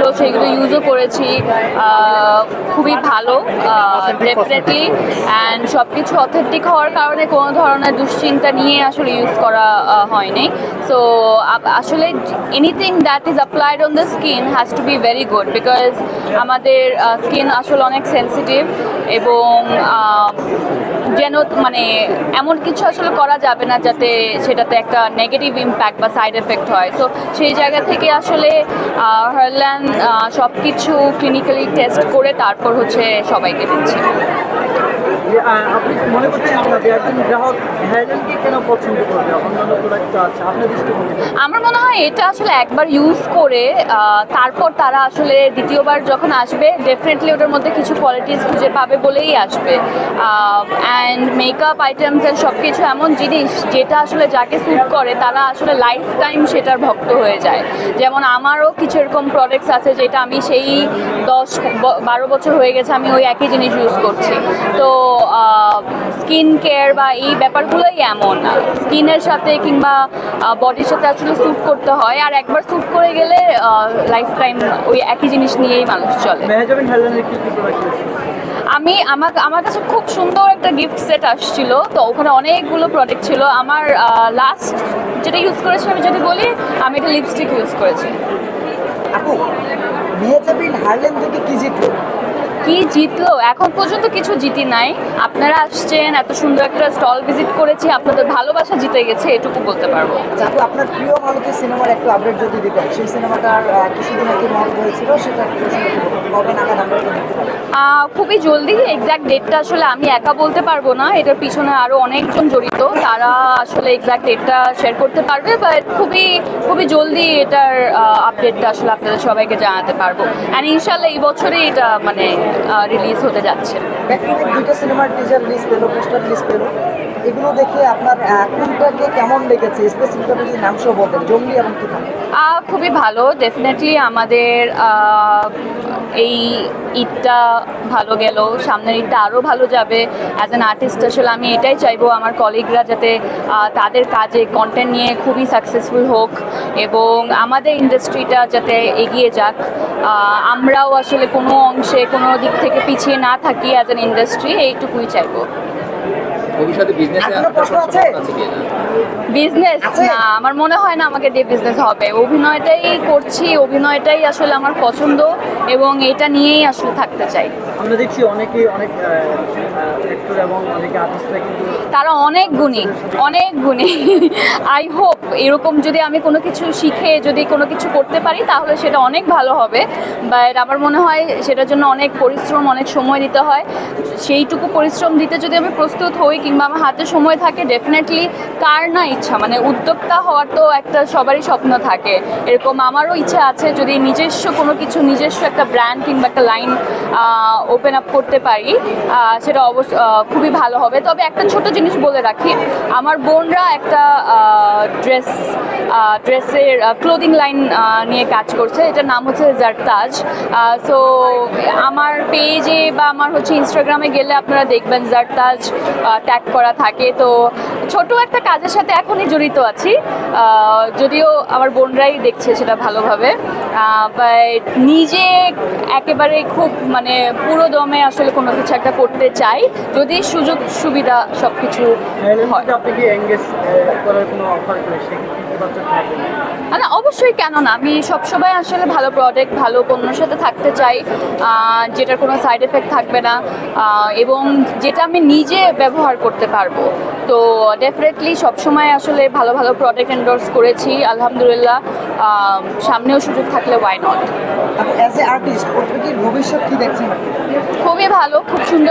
ছিল সেগুলো ইউজও করেছি। খুবই ভালো ডেফিনেটলি অ্যান্ড সব কিছু অথেন্টিক হওয়ার কারণে কোনো ধরনের দুশ্চিন্তা নিয়ে আসলে ইউজ করা হয়নি। সো আসলে anything that is applied on the skin has to be very good because আমাদের স্কিন আসলে অনেক সেন্সিটিভ এবং যেন মানে এমন কিছু আসলে করা যাবে না যাতে সেটাতে একটা নেগেটিভ ইম্প্যাক্ট বা সাইড এফেক্ট হয়। তো সেই জায়গা থেকে আসলে হারল্যান্ড সব কিছু ক্লিনিক্যালি টেস্ট করে তারপর হচ্ছে সবাইকে দিচ্ছে। আপনি মনে করছেন না একজন গ্রাহক হ্যালেনকে কেন পছন্দ করবে? অন্যান্য প্রোডাক্ট আছে আপনার দৃষ্টিভঙ্গি আমার মনে হয় এটা আসলে একবার ইউজ করে তারপর তারা আসলে দ্বিতীয়বার যখন আসবে ডেফিনেটলি ওটার মধ্যে কিছু কোয়ালিটিস খুঁজে পাবে বলেই আসবে। অ্যান্ড মেকআপ আইটেমস অ্যান্ড সব কিছু এমন জিনিস যেটা আসলে যাকে স্যুট করে, তারা আসলে লাইফ টাইম সেটার ভক্ত হয়ে যায়। যেমন আমারও কিছু এরকম প্রোডাক্টস আছে যেটা আমি সেই দশ বারো বছর হয়ে গেছে আমি ওই একই জিনিস ইউজ করছি। তো স্কিন কেয়ার বা এই ব্যাপারগুলোই এমন। স্কিনের সাথে কিংবা বডির সাথে আসলে স্যুট করতে হয়। আর একবার স্যুট করে গেলে লাইফ টাইম ওই একই জিনিস নিয়েই মানুষ চলে। আমি, আমার আমার কাছে খুব সুন্দর একটা গিফট সেট আসছিল। তো ওখানে অনেকগুলো প্রোডাক্ট ছিল। আমার লাস্ট যেটা ইউজ করেছি আমি যদি বলি, আমি একটা লিপস্টিক ইউজ করেছি। আপু মেহেজাবিন হারলেন থেকে কি জিতলো? কি জিতলো? এখন পর্যন্ত কিছু জিতি নাই। আপনারা আসছেন এত সুন্দর একটা স্টল ভিজিট করেছি আপনাদের ভালোবাসা জিতে গেছে এটুকু বলতে পারব। আপু আপনার প্রিয় মালতী সিনেমার একটু আপডেট যদি দিতেন সেই সিনেমাটার কিছুদিন আগে মহল হয়েছিল সেটা। কবে নাগাদ আমরা দেখতে খুবই জলদি এক্স্যাক্ট ডেটটা আসলে আমি একা বলতে পারব না এটার পিছনে আরও অনেকজন জড়িত তারা আসলে এক্স্যাক্ট ডেটটা শেয়ার করতে পারবে বাট খুবই খুবই জলদি এটার আপডেটটা আসলে আপনাদের সবাইকে জানাতে পারব। অ্যান্ড ইনশাল্লাহ এই বছরেই এটা মানে রিলিজ হতে যাচ্ছে। দুটো সিনেমার টিজার রিলিজ পেল পোস্টার রিলিজ পেল। এগুলো দেখে আপনার কোনটাকে কেমন লেগেছে? যদি নাম সহ জঙ্গলি এবং আহ, খুবই ভালো ডেফিনেটলি আমাদের এই ঈদটা ভালো গেল সামনের ঈদটা আরও ভালো যাবে। অ্যাজ অ্যান আর্টিস্ট আসলে আমি এটাই চাইব আমার কলিগরা যাতে তাদের কাজে কন্টেন্ট নিয়ে খুবই সাকসেসফুল হোক এবং আমাদের ইন্ডাস্ট্রিটা যাতে এগিয়ে যাক। আমরাও আসলে কোনো অংশে কোনো দিক থেকে পিছিয়ে না থাকি অ্যাজ অ্যান ইন্ডাস্ট্রি এইটুকুই চাইব। ভবিষ্যতে বিজনেসে আছে? বিজনেস না আমার মনে হয় না আমাকে দিয়ে বিজনেস হবে। অভিনয়টাই করছি অভিনয়টাই আসলে আমার পছন্দ এবং এটা নিয়েই আসলে থাকতে চাই। আমরা দেখছি অনেকে অনেক এবং অনেকে আর্টিস্টরা কিন্তু তারা অনেক গুণী অনেক গুণী। আই হোপ এরকম যদি আমি কোনো কিছু শিখে যদি কোনো কিছু করতে পারি তাহলে সেটা অনেক ভালো হবে। বাট আমার মনে হয় সেটার জন্য অনেক পরিশ্রম অনেক সময় দিতে হয়। সেইটুকু পরিশ্রম দিতে যদি আমি প্রস্তুত হই কিংবা আমার হাতে সময় থাকে ডেফিনেটলি কার না ইচ্ছা মানে উদ্যোক্তা হওয়ার তো একটা সবারই স্বপ্ন থাকে। এরকম আমারও ইচ্ছা আছে যদি নিজস্ব কোনো কিছু, নিজস্ব একটা ব্র্যান্ড কিংবা একটা লাইন ওপেন আপ করতে পারি সেটা অবশ্য খুবই ভালো হবে। তবে একটা ছোট জিনিস বলে রাখি, আমার বোনরা একটা ড্রেস ড্রেসের ক্লোদিং লাইন নিয়ে কাজ করছে। এটার নাম হচ্ছে জারতাজ সো আমার পেজে বা আমার হচ্ছে ইনস্টাগ্রামে গেলে আপনারা দেখবেন জারতাজ ট্যাগ করা থাকে। তো ছোট একটা কাজের সাথে এখনই জড়িত আছি। যদিও আমার বোনরাই দেখছে সেটা ভালোভাবে। বাট নিজে একেবারে খুব মানে পুরো দমে আসলে কোনো কিছু একটা করতে চাই। যদি সুযোগ সুবিধা সব কিছু হয়। করে থাকবে? না অবশ্যই কেন না। আমি সবসময় আসলে ভালো প্রোডাক্ট ভালো পণ্যের সাথে থাকতে চাই। যেটার কোনো সাইড এফেক্ট থাকবে না। এবং যেটা আমি নিজে ব্যবহার করতে পারব। তো ডেফিনেটলি সবসময় আসলে ভালো ভালো প্রোডাক্ট এন্ডোর্স করেছি। আলহামদুলিল্লাহ সামনেও সুযোগ থাকলে ওয়াই নট ভবিষ্যৎ কি দেখছেন? খুবই ভালো খুব সুন্দর